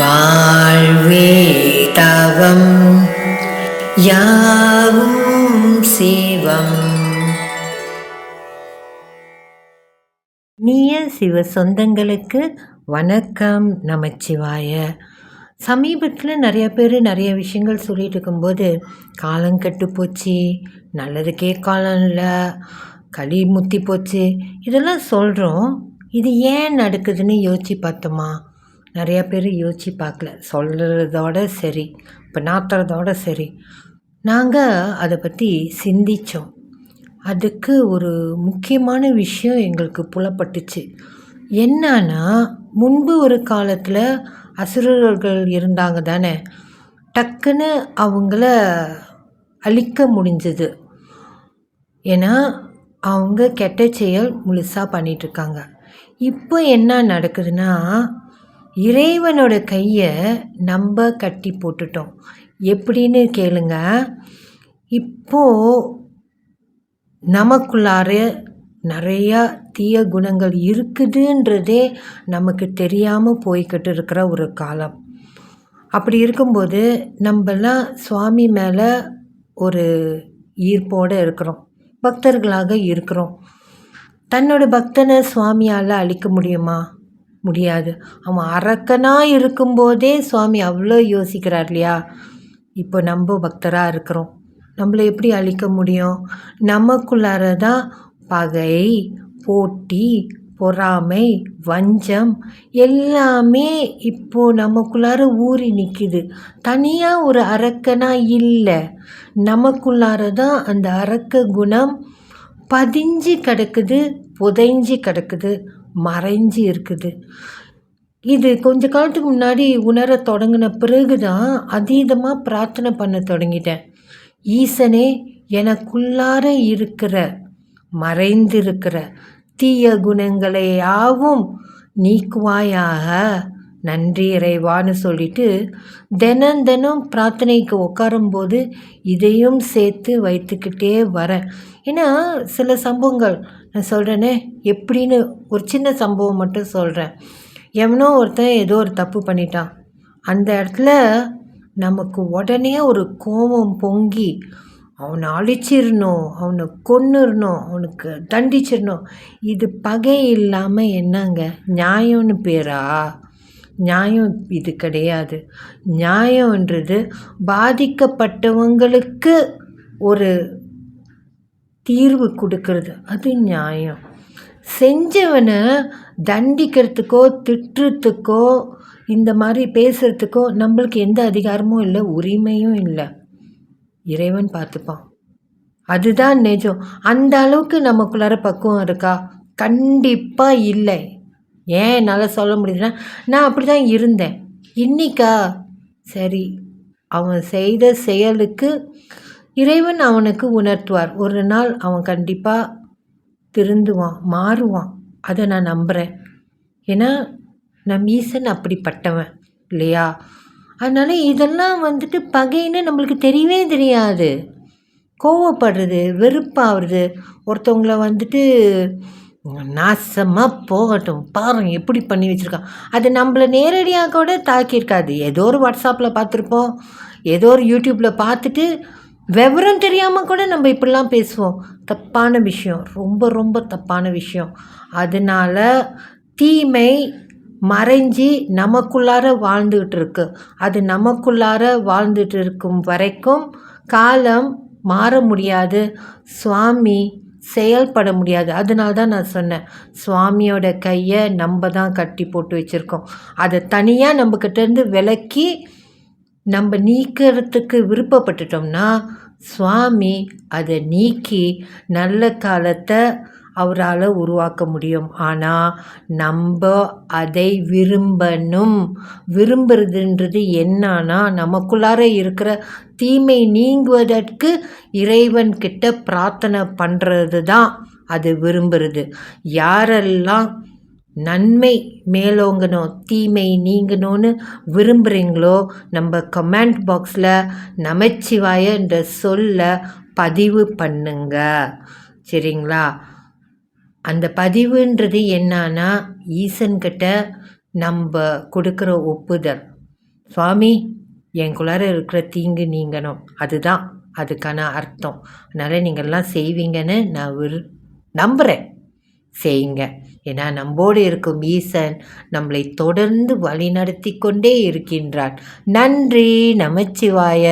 வாழ்வே தவம் யாவும் சிவம். நீய சிவ சொந்தங்களுக்கு வணக்கம் நமச்சிவாய. சமீபத்தில் நிறைய பேர் நிறைய விஷயங்கள் சொல்லிட்டு இருக்கும்போது காலம் கெட்டு போச்சு நல்லதுக்கே காலம் இல்லை களி முத்தி போச்சு இதெல்லாம் சொல்கிறோம் இது ஏன் நடக்குதுன்னு யோசிச்சு பார்த்தோமா? நிறையா பேர் யோசிச்சு பார்க்கல. சொல்கிறதோட சரி இப்போ நாத்துறதோட சரி. நாங்கள் அதை பற்றி சிந்தித்தோம் அதுக்கு ஒரு முக்கியமான விஷயம் எங்களுக்கு புலப்பட்டுச்சு. என்னன்னா முன்பு ஒரு காலத்தில் அசுரர்கள் இருந்தாங்க தானே? டக்குன்னு அவங்கள அழிக்க முடிஞ்சது. ஏன்னா அவங்க கெட்ட செயல் முழுசாக பண்ணிகிட்ருக்காங்க இப்போ என்ன நடக்குதுன்னா இறைவனோட கையை நம்ம கட்டி போட்டுட்டோம். எப்படின்னு கேளுங்க. இப்போது நமக்குள்ளார நிறையா தீய குணங்கள் இருக்குதுன்றதே நமக்கு தெரியாமல் போய்கிட்டு இருக்கிற ஒரு காலம். அப்படி இருக்கும்போது நம்மலாம் சுவாமி மேலே ஒரு ஈர்ப்போடு இருக்கிறோம். பக்தர்களாக இருக்கிறோம். தன்னோட பக்தனை சுவாமியால் அழிக்க முடியுமா? முடியாது. அவன் அரக்கனாக இருக்கும்போதே சுவாமி அவ்வளோ யோசிக்கிறார் இல்லையா? இப்போ நம்ம பக்தராக இருக்கிறோம். நம்மளை எப்படி அழிக்க முடியும்? நமக்குள்ளார தான் பகை போட்டி பொறாமை வஞ்சம் எல்லாமே இப்போது நமக்குள்ளார ஊறி நிற்கிது தனியாக ஒரு அரக்கனாக இல்லை. நமக்குள்ளார தான் அந்த அரக்க குணம் பதிஞ்சு கிடக்குது புதைஞ்சு கிடக்குது. மறைஞ்சு இருக்குது. இது கொஞ்ச காலத்துக்கு முன்னாடி உணர தொடங்கின பிறகு தான் அதீதமாக பிரார்த்தனை பண்ண தொடங்கிட்டேன். ஈசனே எனக்குள்ளார இருக்கிற மறைந்திருக்கிற தீய குணங்களை யாவும் நீக்குவாயாக. நன்றி இறைவான்னு சொல்லிட்டு தினம் தினம் பிரார்த்தனைக்கு உட்காரும்போது இதையும் சேர்த்து வைத்துக்கிட்டே வரேன் ஏன்னா சில சம்பவங்கள் நான் சொல்கிறேனே எப்படின்னு ஒரு சின்ன சம்பவம் மட்டும் சொல்கிறேன் எவனோ ஒருத்தன் ஏதோ ஒரு தப்பு பண்ணிட்டான். அந்த இடத்துல நமக்கு உடனே ஒரு கோபம் பொங்கி அவனை அழிச்சிடணும் அவனை கொன்னுடணும் அவனுக்கு தண்டிச்சிடணும். இது பகை இல்லாமல் என்னங்க? நியாயம்னு பேரா? நியாயம் இது கிடையாது. நியாயம்ன்றது பாதிக்கப்பட்டவங்களுக்கு ஒரு தீர்வு கொடுக்கறது. அது நியாயம். செஞ்சவனை தண்டிக்கிறதுக்கோ திட்டுறதுக்கோ இந்த மாதிரி பேசுகிறதுக்கோ நம்மளுக்கு எந்த அதிகாரமும் இல்லை உரிமையும் இல்லை. இறைவன் பார்த்துப்பான். அதுதான் நிஜம். அந்த அளவுக்கு நமக்குள்ளார பக்குவம் இருக்கா? கண்டிப்பாக இல்லை. ஏன் என்னால் சொல்ல முடியுதுன்னா நான் அப்படி தான் இருந்தேன். இன்னிக்கா? சரி. அவன் செய்த செயலுக்கு இறைவன் அவனுக்கு உணர்த்துவார். ஒரு நாள் அவன் கண்டிப்பாக திருந்துவான் மாறுவான். அதை நான் நம்புகிறேன் ஏன்னா நம் ஈசன் அப்படிப்பட்டவன் இல்லையா? அதனால் இதெல்லாம் வந்துட்டு பகைன்னு நம்மளுக்கு தெரியவே தெரியாது. கோவப்படுறது வெறுப்பாகிறது. ஒருத்தவங்கள வந்துட்டு நாசமாக போகட்டும். பாருங்க எப்படி பண்ணி வச்சுருக்கான். அது நம்மளை நேரடியாக கூட தாக்கியிருக்காது. ஏதோ ஒரு வாட்ஸ்அப்பில் பார்த்துருப்போம். ஏதோ ஒரு யூடியூப்பில் பார்த்துட்டு விவரம் தெரியாமல் கூட நம்ம இப்படிலாம் பேசுவோம். தப்பான விஷயம். ரொம்ப ரொம்ப தப்பான விஷயம். அதனால் தீமை மறைஞ்சி நமக்குள்ளார வாழ்ந்துகிட்டு இருக்கு. அது நமக்குள்ளார வாழ்ந்துட்டு இருக்கும் வரைக்கும் காலம் மாற முடியாது. சுவாமி செயல்பட முடியாது. அதனால தான் நான் சொன்னேன் சுவாமியோட கையை நம்ம தான் கட்டி போட்டு வச்சுருக்கோம். அதை தனியாக நம்மக்கிட்டேருந்து விலக்கி நம்ம நீக்கிறதுக்கு விருப்பப்பட்டுட்டோம்னா சுவாமி அதை நீக்கி நல்ல காலத்தை அவரால் உருவாக்க முடியும். ஆனால் நம்ம அதை விரும்பணும். விரும்புறதுன்றது என்னன்னா நமக்குள்ளார இருக்கிற தீமை நீங்குவதற்கு இறைவன்கிட்ட பிரார்த்தனை பண்ணுறது தான் அது விரும்புறது. யாரெல்லாம் நன்மை மேலோங்கணும் தீமை நீங்கணும்னு விரும்புகிறீங்களோ நம்ம கமெண்ட் பாக்ஸில் நமச்சிவாய என்ற சொல்ல பதிவு பண்ணுங்க. சரிங்களா? அந்த பதிவுன்றது என்னன்னா ஈசன்கிட்ட நம்ம கொடுக்குற ஒப்புதல். சுவாமி எனக்குள்ளார இருக்கிற தீங்கு நீங்கணும். அதுதான். அதுக்கான அர்த்தம். அதனால் நீங்கள்லாம் செய்வீங்கன்னு நான் விரு நம்புகிறேன் செய்யுங்க. ஏன்னா நம்மோடு இருக்கும் ஈசன் நம்மளை தொடர்ந்து வழிநடத்தி கொண்டே இருக்கின்றான். நன்றி நமச்சிவாய.